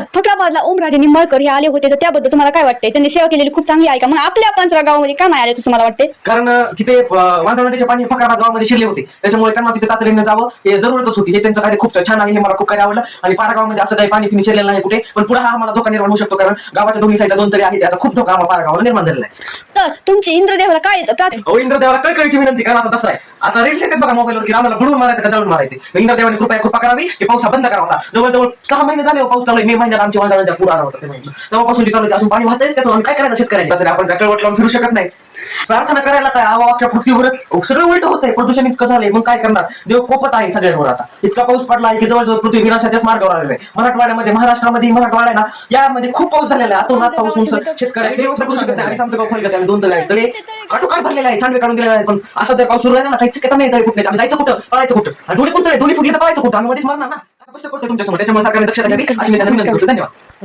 फकराबादला ओमराजे निंबाळकर हे आले होते तर त्याबद्दल तुम्हाला काय वाटते त्यांनी सेवा केलेली खूप चांगली आहे का? मग आपल्या पंचरा गावामध्ये का नाही आले असं मला वाटते कारण तिथे वांद्रा नदीचे पाणी फकराबाद गावामध्ये शिरले होते. त्याच्यामुळे त्यांना तिथे तातडीने जावं हे जरूरतच होती. हे त्यांचं कार्य खूप छान आहे हे मला खूप काही आवडलं. आणि पारा गावामध्ये असं काही पाणी तुम्ही शिरलेलं नाही कुठे. पण पुढे हा आम्हाला धोका निर्माण होऊ शकतो कारण गावाच्या दोन्ही साईडला दोन तरी आहे त्याचा खूप धोका आम्हाला पारा गावाला निर्माण झालेला आहे. तर तुमची इंद्रदेवाला काय येतं? प्रार्थना अहो इंद्रदेवाला कळकळीची विनंती कारण आता तसं आहे आता रील्स येतात बघा मोबाईलवर की रामाला बुडून मारायचं का जळून मारायचे? इंद्रदेवाने कृपया कृपा करावी. हे पाऊस बंद करा होता जवळजवळ सहा महिने झाले हो पाऊस चालू आहे. मे महिन्यात आमची वांद्रा पूर आला होता ते तेव्हापासून जी चालू आहे, अजून पाणी वाहतच त्यातून आम्ही काय करायचं? शेतकऱ्यांनी? आपण कळवट लावून फिरू शकत नाही. प्रार्थना करायला काय? आवा अख्ख्या पृथ्वीवर सगळं उलट होतंय. प्रदूषण इतकं झालंय. मग काय करणार? देव कोपत आहे सगळ्यांवर आता. इतका पाऊस पडला आहे की जवळजवळ पृथ्वी विनाशाच्याच मार्गावर आलेला आहे. मराठवाड्यामध्ये महाराष्ट्रामध्ये मराठवाडा आहे ना यामध्ये खूप पाऊस झालेला आहे. आतून आत पाऊस शेतकऱ्याचे आणि आमचं गाव आहे. दोन तळे तळे काटोकाट भरलेले आहे. चांडवे काढून दिलेले आहे. पण असं जर पाऊस सुरू झाला ना काही चिकता नाही कुठे आम्ही जायचं कुठं? पळायचं कुठं? आणि डोली कुठं डोली फुटली तर पळायचं कुठं? आम्ही मध्येच मारणार ना. गोष्ट करतोय तुमच्यासमोर? त्याच्यामुळे सरकारने दक्षता घ्यावी. अशी मी त्यांना विनंती करतो. धन्यवाद.